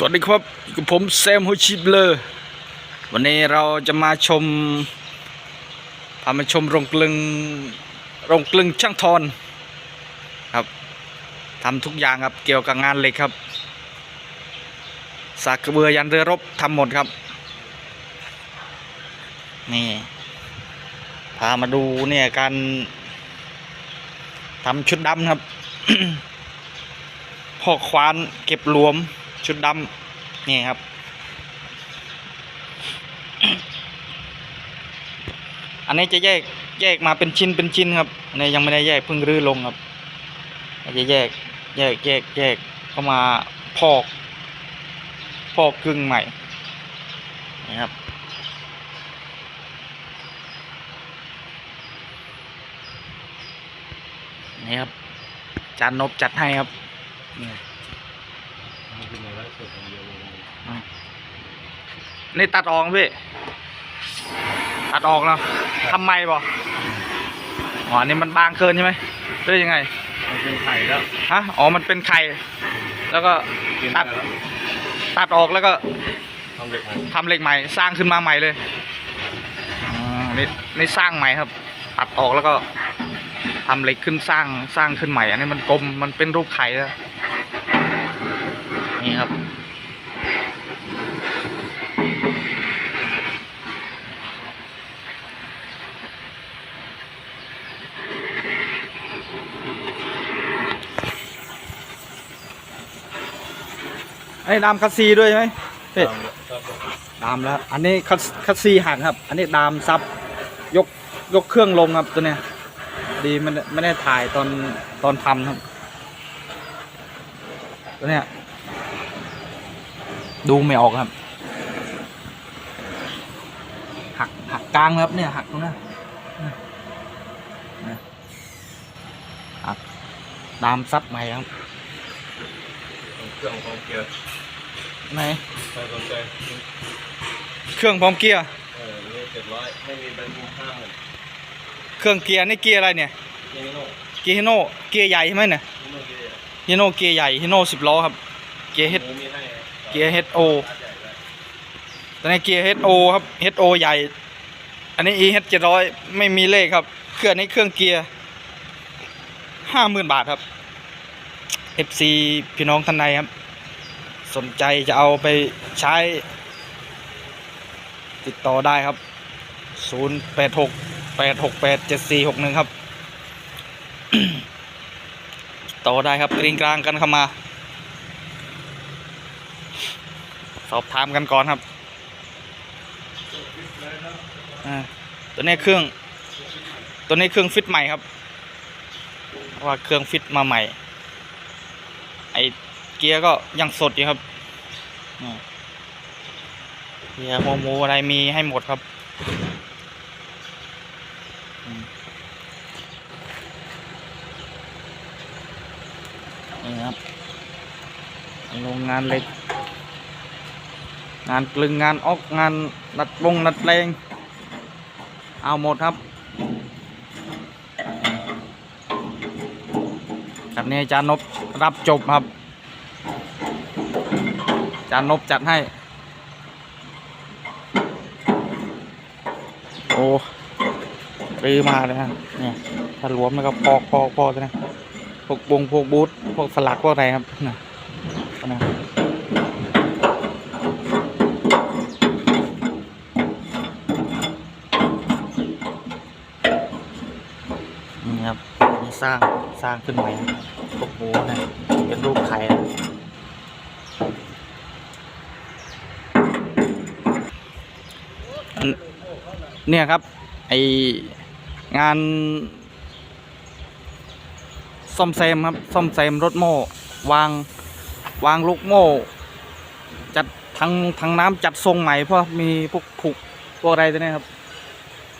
สวัสดีครับกับผมแซมโฮชิเบลอวันนี้เราจะมาชมพามาชมโรงกลึงโรงกลึงช่างทอนครับทำทุกอย่างครับเกี่ยวกับงานเหล็กครับสากกระเบือยันเรือรบทำหมดครับ นี่พามาดูเนี่ยการทำชุดดำครับพอกควานเก็บรวม ชุดดำนี่ครับอันนี้จะแยกแยกมาเป็นชิ้นเป็นชิ้นครับอันนี้ยังไม่ได้แยกเพิ่งรื้อลงครับจะแยกแยกแยกแยกเข้ามาพอก พอกกึ่งใหม่นี่ครับนี่ครับจานนบจัดให้ครับ นี่นี่ตัดออกนะพี่ ตัดออกแล้วทำไมบ่อ๋ออันนี่มันบางเกินใช่ไหมหรือยังไง มันเป็นไข่แล้ว ฮะ อ๋อ มันเป็นไข่ แล้วก็กินตัดได้แล้วตัดออกแล้วก็ทำเด็กไข่ทำเหล็กใหม่ สร้างขึ้นมาใหม่เลยอ๋อนี่นี่สร้างใหม่ครับ ตัดออกแล้วก็ทำเหล็กขึ้นสร้าง สร้างขึ้นใหม่ อันนี้มันกลม มันเป็นรูปไข่แล้วนี่ครับ ไอ้ดามคัสซีด้วยใช่ไหมเฮ้ยดามแล้ว อันนี้คัสคัสซีหักครับ อันนี้ดามซับยกยกเครื่องลงครับตัวเนี้ย ดีไม่ได้ไม่ได้ถ่ายตอนตอนทำครับ ตัวเนี้ย ดูไม่ออกครับ หักหักกลางครับเนี่ยหักตรงนี้ยเนี่ยเนี่ยหักดามซับใหม่ครับ เครื่องของเกียร์ ไหน ใครสนใจเครื่องพร้อมเกียร์ เออนี่เจ็ดร้อยไม่มีแบงค์คุ้มค่าเลยเครื่องเกียร์นี่เกียร์อะไรเนี่ยนี่โน่เกียร์ฮิโน่ เกียร์ใหญ่ใช่ไหมเนี่ยนี่โน่เกียร์ฮิโน่เกียร์ใหญ่ฮิโน่สิบล้อครับ เกียร์เฮดหมูมีให้เกียร์ HO ใหญ่เลยตอนนี้เกียร์ HO ครับ HO ใหญ่ อันนี้ EH เจ็ดร้อยไม่มีเลขครับ เครื่องนี้เครื่องเกียร์ห้าหมื่นบาทครับ FC พี่น้องท่านใดครับ สนใจจะเอาไปใช้ ติดต่อได้ครับ 0 8 6 8 6 8 7 4 6 1 ครับต่อได้ครับกริงกลางกันเข้ามา สอบถามกันก่อนครับตัวนี้เครื่อง ตัวนี้เครื่องฟิตใหม่ครับ ว่าเครื่องฟิตมาใหม่ เกียร์ก็ยังสดอยู่ครับเกียร์โมโมอะไรมีให้หมดครับนี่ครับโรงงานเหล็ก งานกลึงงานออกงานนัดวงนัดเลงเอาหมดครับครับนี้อาจารย์นบรับจบครับ จารย์นบจัดให้ โอ้รื้อมาเลยฮะเนี่ยถ้ารวมแล้วก็พอกพอกพอกนะพวกบงพวกบูทพวกสลักพวกอะไรครับนะนะนี่ครับนี่สร้างสร้างขึ้นใหม่พวกหมูนะเป็นรูปไข่นะอัน เนี่ยครับไองานซ่อมแซมครับซ่อมแซมรถโม่วางวางลูกโม่จัดทางทางน้ำจัดทรงใหม่เพราะมีพวกผุกพวกอะไรตัวนี้ครับ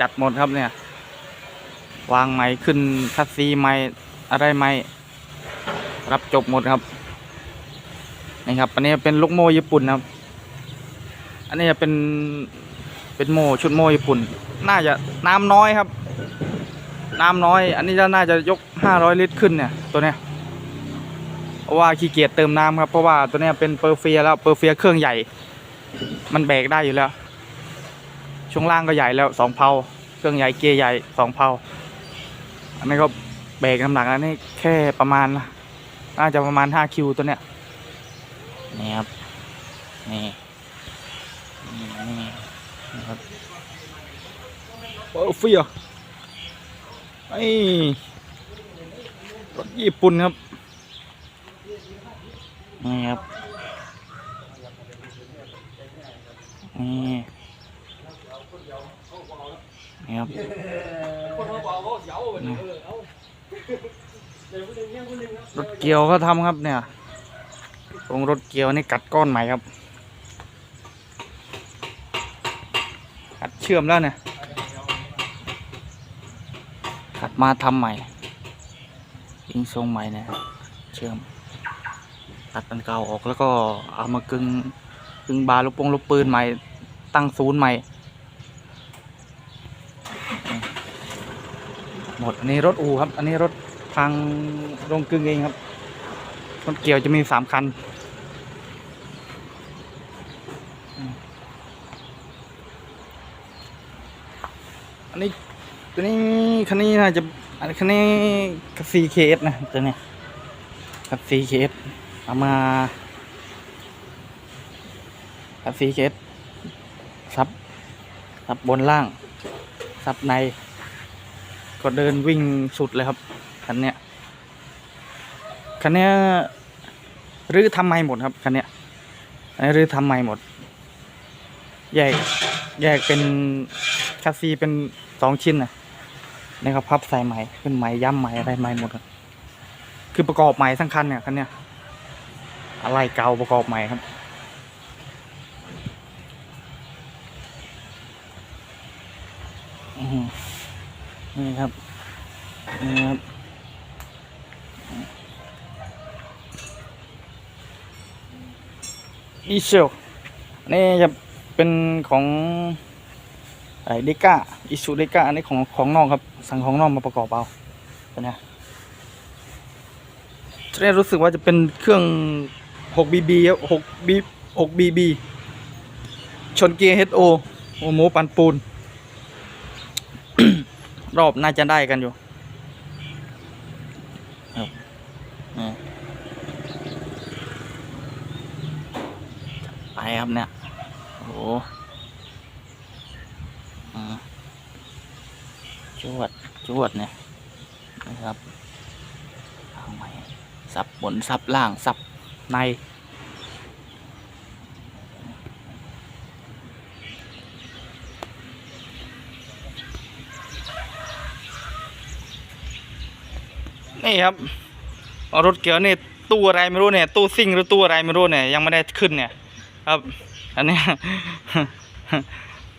จัดหมดครับเนี่ย วางไม้ขึ้นคัสซีไม้อะไรไม้รับจบหมดครับนี่ครับอันนี้เป็นลูกโม่ญี่ปุ่นครับ อันนี้จะเป็น เป็นโมชุดโมญี่ปุ่น น่าจะน้ำน้อยครับ น้ำน้อย อันนี้จะน่าจะยกห้าร้อยลิตรขึ้นเนี่ยตัวเนี้ยราะว่าขี้เกียจเติมน้ำครับ เพราะว่าตัวเนี้ยเป็นเปอร์เฟียแล้วเปอร์เฟียเครื่องใหญ่ มันแบกได้อยู่แล้ว ช่วงล่างก็ใหญ่แล้วสองเพาเครื่องใหญ่เกียร์ใหญ่สองเพาอันนี้ก็แบกน้ำหนักอันนี้แค่ประมาณน่าจะประมาณห้าคิวตัวเนี้ยนี่ครับนี่ นะครับเปอร์เฟียไอ้รถญี่ปุ่นครับนี่ครับนี่นี่ครับรถเกียวก็ทำครับเนี่ยตรงรถเกียวนี่กัดก้อนใหม่ครับกัดเชื่อมแล้วเนี่ยกัดมาทำใหม่ยิงทรงใหม่เนี่ยเชื่อมตัดอันเก่าออกแล้วก็เอามากึงกึงบาลูกปงลูกปืนใหม่ ตั้งศูนย์ใหม่ หมดอันนี้รถอูครับ อันนี้รถทางโรงกึงเองครับรถเกี่ยวจะมีสามคัน อันนี้ตัวนี้คันนี้น่าจะอันคันนี้กับ 4KS นะตัวนี้ยกับ 4KS เอามากับ 4KS ซับซับบนล่างซับใน ก็เดินวิ่งสุดเลยครับคันเนี้ยคันเนี้ยรื้อทำใหม่หมดครับคันเนี้ยอันนี้รื้อทำใหม่หมด แยกแยกเป็น คัสซีเป็นสองชิ้นนะนี่ครับพับใส่ใหม่เป็นใหม่ย้ำใหม่อะไรใหม่หมดครับคือประกอบใหม่ทั้งคันเนี่ยคันเนี้ยอะไรเก่าประกอบใหม่ครับนี่ครับนี่ครับอีเชลนี่จะเป็นของ ไอเดก้าอิชูเดก้าอันนี้ของของน้องครับ สั่งของน้องมาประกอบเอาตัวเนี้ยทีแรกรู้สึกว่าจะเป็นเครื่อง 6BB ครับ 6B 6BB ชนเกียร์ HO โอโมปันปูน รอบน่าจะได้กันอยู่นี่ไปครับเนี่ย โอ้โหอ่า จวดจวดเนี่ยนะครับเอาใหม่สับบนสับล่างสับในนี่ครับรถเกียวนี่ตู้อะไรไม่รู้เนี่ยตู้ซิ่งหรือตู้อะไรไม่รู้เนี่ยยังไม่ได้ขึ้นเนี่ยครับ อันนี้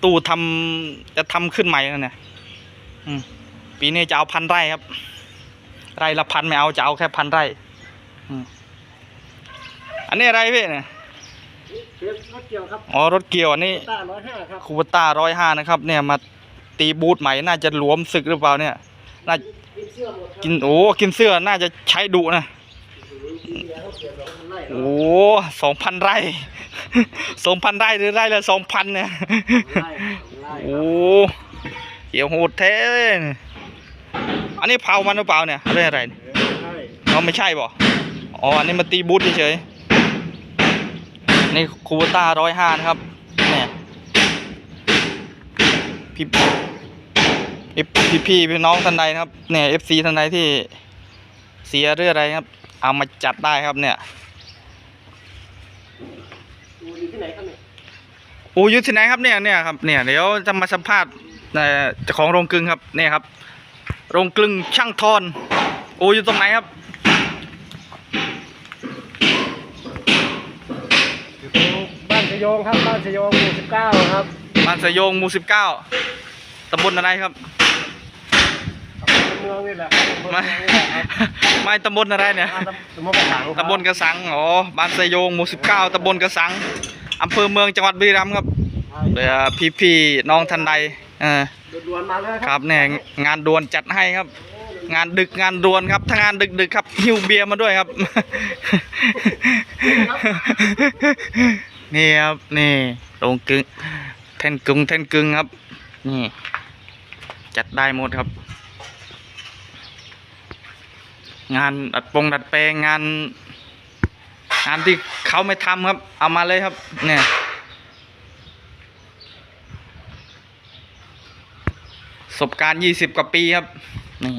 ตู้ทำจะทำขึ้นใหม่แล้วเนี่ย ปีนี้จะเอาพันไร่ครับ ไร่ละพันไม่เอาจะเอาแค่พันไร่อืมอันนี้อะไรพี่เนี่ยเป็นรถเกี่ยวครับอ๋อรถเกี่ยวอันนี้ต้าร้อยห้าครับคูปต้าร้อยห้านะครับ เนี่ยมาตีบูทใหม่น่าจะหลวมศึกหรือเปล่าเนี่ยน่ากินเสื้อหมดครับกินโอ้กินเสื้อน่าจะใช้ดุนะกินเบียร์เขาเกี่ยวกับคนไล่โอ้สองพันไร่สองพันไร่หรือไร่ละสองพันเนี่ยไล่ไล่โอ้ เกี่ยวโหดแท้เลยอันนี้เผามันหรือเปล่าเนี่ยเรื่องอะไรเนี่ยใช่เราไม่ใช่บ่อ๋อ อันนี้มาตีบูทเฉยๆนี่คูปต้าร้อยห้านะครับ เนี่ยพี่พี่พี่พี่พี่น้องท่านใดนะครับ เนี่ยเอฟซีท่านใดที่เสียเรื่องอะไรครับ เอามาจัดได้ครับเนี่ยอยู่ที่ไหนครับเนี่ยอูอยู่ที่ไหนครับเนี่ยเนี่ยครับเนี่ยเดี๋ยวจะมาสัมภาษณ์ เอ่อเจ้าของโรงกลึงครับเนี่ยครับ โรงกลึงช่างทอนอูอยู่ตรงไหนครับอยู่ตรงบ้านสยองครับบ้านสยองหมู่สิบเก้าครับบ้านสะโยงหมู่สิบเก้าตำบลอะไรครับเมืองนี่แหละครับอำเภอไม่เมืองนี่แหละครับไม่ตำบลอะไรเนี่ยอ่าตำบลกระสังครับตำบลกระสังอ๋อบ้านสะโยงหมู่สิบเก้าตำบลกระสังอำเภอเมืองจังหวัดบุรีรัมย์ครับใช่เดี๋ยวพี่พี่ๆน้องท่านใดเออด่วนๆมาเลยครับเนี่ยงานด่วนจัดให้ครับโอ้งานดึกงานรวนครับถ้างานดึกดึกๆครับหิวเบียร์มาด้วยครับ นี่ครับนี่ตรงกึ่งแท่นกึ่งแท่นกึ่งครับ นี่ จัดได้หมดครับ งานดัดปงดัดแปลงงาน งานที่เขาไม่ทำครับ เอามาเลยครับ เนี่ยประ สบการณ์ยี่สิบกว่าปีครับ นี่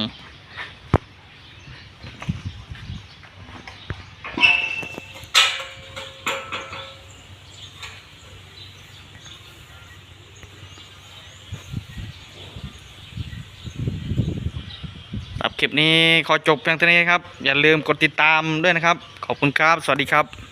สำหรับคลิปนี้ขอจบเพียงเท่านี้ครับ อย่าลืมกดติดตามด้วยนะครับ ขอบคุณครับ สวัสดีครับ